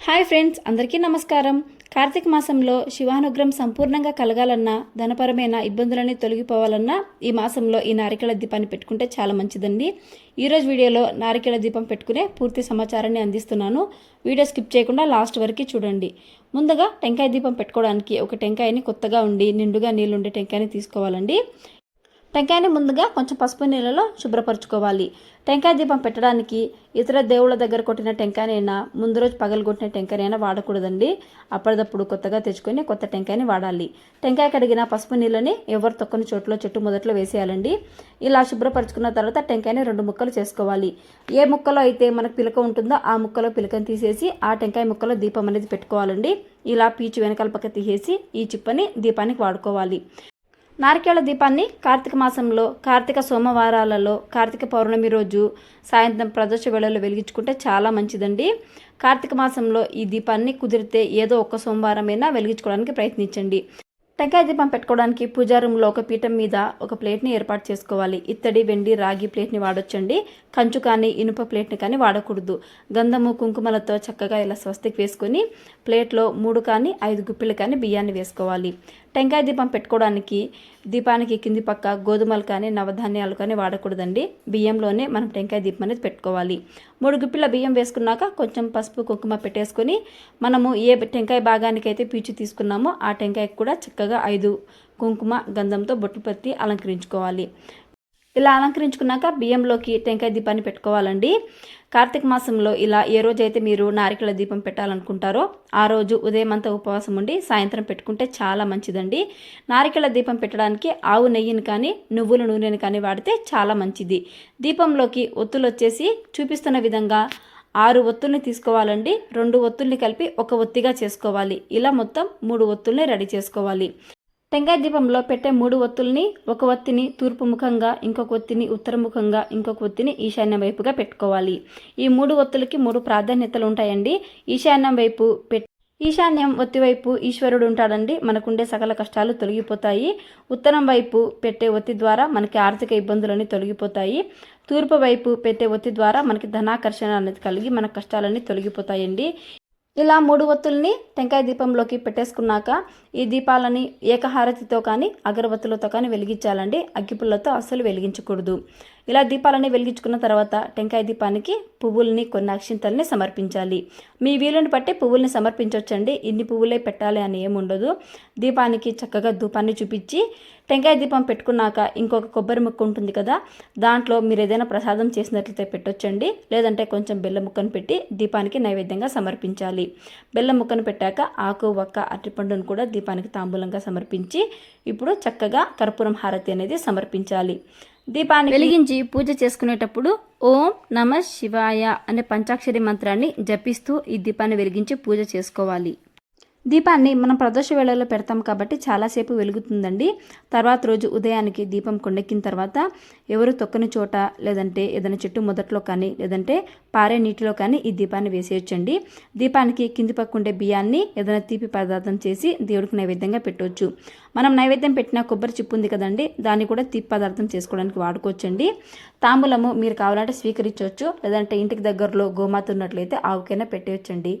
Hi friends అందరికీ నమస్కారం. కార్తీక మాసంలో శివానుగ్రహం సంపూర్ణంగా కలగాలన్నా ధనపరమైన ఇబ్బందులన్నీ తొలగిపోవాలన్నా ఈ మాసంలో ఈ నారికేళ దీపాన్ని పెట్టుకుంటే చాలా మంచిదండి. ఈరోజు వీడియోలో నారికేళ దీపం పెట్టుకునే పూర్తి సమాచారాన్ని అందిస్తున్నాను. వీడియో స్కిప్ చేయకుండా లాస్ట్ వరకు చూడండి. ముందుగా టెంకాయ దీపం పెట్టుకోవడానికి ఒక టెంకాయని కొత్తగా ఉండి నిండుగా నీళ్ళుండే టెంకాయని తీసుకోవాలండి. టెంకాయని ముందుగా కొంచెం పసుపు నీళ్ళలో శుభ్రపరచుకోవాలి. టెంకాయ దీపం పెట్టడానికి ఇతర దేవుళ్ళ దగ్గర కొట్టిన టెంకాయనైనా ముందు రోజు పగలగొట్టిన టెంకాయనైనా వాడకూడదండి. అప్పటిదప్పుడు కొత్తగా తెచ్చుకొని కొత్త టెంకాయని వాడాలి. టెంకాయ కడిగిన పసుపు నీళ్ళని ఎవరు తొక్కని చోట్లో చెట్టు మొదట్లో వేసేయాలండి. ఇలా శుభ్రపరచుకున్న తర్వాత టెంకాయని రెండు ముక్కలు చేసుకోవాలి. ఏ ముక్కలో అయితే మనకు పిలక ఉంటుందో ఆ ముక్కలో పిలకని తీసేసి ఆ టెంకాయ ముక్కలో దీపం అనేది పెట్టుకోవాలండి. ఇలా పీచు వెనకాల పక్క తీసేసి ఈ చిప్పని దీపానికి వాడుకోవాలి. నారికేళ దీపాన్ని కార్తీక మాసంలో కార్తీక సోమవారాలలో కార్తీక పౌర్ణమి రోజు సాయంత్రం ప్రదోష వేళలో వెలిగించుకుంటే చాలా మంచిదండి. కార్తీక మాసంలో ఈ దీపాన్ని కుదిరితే ఏదో ఒక్క సోమవారమైనా వెలిగించుకోవడానికి ప్రయత్నించండి. టెంకాయ దీపం పెట్టుకోవడానికి పూజా రూమ్లో ఒక పీఠం మీద ఒక ప్లేట్ని ఏర్పాటు చేసుకోవాలి. ఇత్తడి వెండి రాగి ప్లేట్ని వాడొచ్చండి. కంచు కానీ ఇనుప ప్లేట్ని కానీ వాడకూడదు. గంధము కుంకుమలతో చక్కగా ఇలా స్వస్తికి వేసుకొని ప్లేట్లో మూడు కానీ ఐదు గుప్పిళ్ళు కానీ బియ్యాన్ని వేసుకోవాలి. టెంకాయ దీపం పెట్టుకోవడానికి దీపానికి కింది పక్క గోధుమలు కానీ నవధాన్యాలు కానీ వాడకూడదండి. బియ్యంలోనే మనం టెంకాయ దీపం అనేది పెట్టుకోవాలి. మూడు గుప్పిల బియ్యం వేసుకున్నాక కొంచెం పసుపు కుంకుమ పెట్టేసుకొని మనము ఏ టెంకాయ భాగానికైతే పీచు తీసుకున్నామో ఆ టెంకాయకు కూడా చక్కగా ఐదు కుంకుమ గంధంతో బొట్టు పెట్టి అలంకరించుకోవాలి. ఇలా అలంకరించుకున్నాక బియ్యంలోకి టెంకాయ దీపాన్ని పెట్టుకోవాలండి. కార్తీక మాసంలో ఇలా ఏ రోజైతే మీరు నారికల దీపం పెట్టాలనుకుంటారో ఆ రోజు ఉదయం అంతా ఉపవాసం ఉండి సాయంత్రం పెట్టుకుంటే చాలా మంచిదండి. నారికల దీపం పెట్టడానికి ఆవు నెయ్యిని కానీ నువ్వుల నూనెని కానీ వాడితే చాలా మంచిది. దీపంలోకి ఒత్తులు వచ్చేసి చూపిస్తున్న విధంగా ఆరు ఒత్తుల్ని తీసుకోవాలండి. రెండు ఒత్తుల్ని కలిపి ఒక ఒత్తిగా చేసుకోవాలి. ఇలా మొత్తం మూడు ఒత్తుల్ని రెడీ చేసుకోవాలి. టెంకాయ దీపంలో పెట్టే మూడు ఒత్తుల్ని ఒక ఒత్తిని తూర్పు ముఖంగా ఇంకొక ఒత్తిని ఉత్తరముఖంగా ఇంకొక ఒత్తిని ఈశాన్యం వైపుగా పెట్టుకోవాలి. ఈ మూడు ఒత్తులకి మూడు ప్రాధాన్యతలు ఉంటాయండి ఈశాన్యం వైపు పెట్ ఈశాన్యం ఒత్తి వైపు ఈశ్వరుడు ఉంటాడండి. మనకుండే సకల కష్టాలు తొలగిపోతాయి. ఉత్తరం వైపు పెట్టే ఒత్తి ద్వారా మనకి ఆర్థిక ఇబ్బందులన్నీ తొలగిపోతాయి. తూర్పు వైపు పెట్టే ఒత్తి ద్వారా మనకి ధనాకర్షణ అనేది కలిగి మన కష్టాలన్నీ తొలగిపోతాయండి. ఇలా మూడు ఒత్తుల్ని టెంకాయ దీపంలోకి పెట్టేసుకున్నాక ఈ దీపాలని ఏకహారతితో కానీ అగరబత్తులతో కానీ వెలిగించాలండి. అగ్గిపుల్లతో అస్సలు వెలిగించకూడదు. ఇలా దీపాలని వెలిగించుకున్న తర్వాత టెంకాయ దీపానికి పువ్వుల్ని కొన్ని అక్షింతల్ని సమర్పించాలి. మీ వీలుని బట్టి పువ్వుల్ని సమర్పించవచ్చండి ఇన్ని పువ్వులే పెట్టాలి అని ఏముండదు దీపానికి చక్కగా ధూపాన్ని చూపించి టెంకాయ దీపం పెట్టుకున్నాక ఇంకొక కొబ్బరి ముక్క ఉంటుంది కదా దాంట్లో మీరు ఏదైనా ప్రసాదం చేసినట్లయితే పెట్టొచ్చండి. లేదంటే కొంచెం బెల్లం ముక్కను పెట్టి దీపానికి నైవేద్యంగా సమర్పించాలి. బెల్లం ముక్కను పెట్టాక ఆకు వక్క అరటిపండును కూడా దీపానికి తాంబూలంగా సమర్పించి ఇప్పుడు చక్కగా కర్పూరం హారతి అనేది సమర్పించాలి. దీపాన్ని వెలిగించి పూజ చేసుకునేటప్పుడు ఓం నమ శివాయ అనే పంచాక్షరి మంత్రాన్ని జపిస్తూ ఈ దీపాన్ని వెలిగించి పూజ చేసుకోవాలి. దీపాన్ని మనం ప్రదోష వేళలో పెడతాం కాబట్టి చాలాసేపు వెలుగుతుందండి. తర్వాత రోజు ఉదయానికి దీపం కొండెక్కిన తర్వాత ఎవరు తొక్కని చోట లేదంటే ఏదైనా చెట్టు మొదట్లో కానీ లేదంటే పారే నీటిలో కానీ ఈ దీపాన్ని వేసేయచ్చండి. దీపానికి కింది పక్కుండే బియ్యాన్ని ఏదైనా తీపి పదార్థం చేసి దేవుడికి నైవేద్యంగా పెట్టవచ్చు మనం నైవేద్యం పెట్టిన కొబ్బరి చిప్పు ఉంది కదండి దాన్ని కూడా తీపి పదార్థం చేసుకోవడానికి వాడుకోవచ్చండి. తాంబూలము మీరు కావాలంటే స్వీకరించవచ్చు లేదంటే ఇంటికి దగ్గరలో గోమాత ఉన్నట్లయితే ఆవుకైనా పెట్టేయచ్చండి.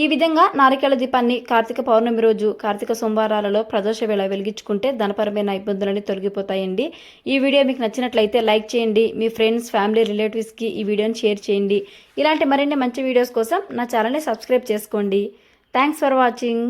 ఈ విధంగా నారికేళ దీపాన్ని కార్తీక పౌర్ణమి రోజు కార్తీక సోమవారాలలో ప్రదోష వేళ వెలిగించుకుంటే ధనపరమైన ఇబ్బందులన్నీ తొలగిపోతాయండి. ఈ వీడియో మీకు నచ్చినట్లయితే లైక్ చేయండి మీ ఫ్రెండ్స్ ఫ్యామిలీ రిలేటివ్స్కి ఈ వీడియోని షేర్ చేయండి. ఇలాంటి మరిన్ని మంచి వీడియోస్ కోసం నా ఛానల్ని సబ్స్క్రైబ్ చేసుకోండి. Thanks for watching.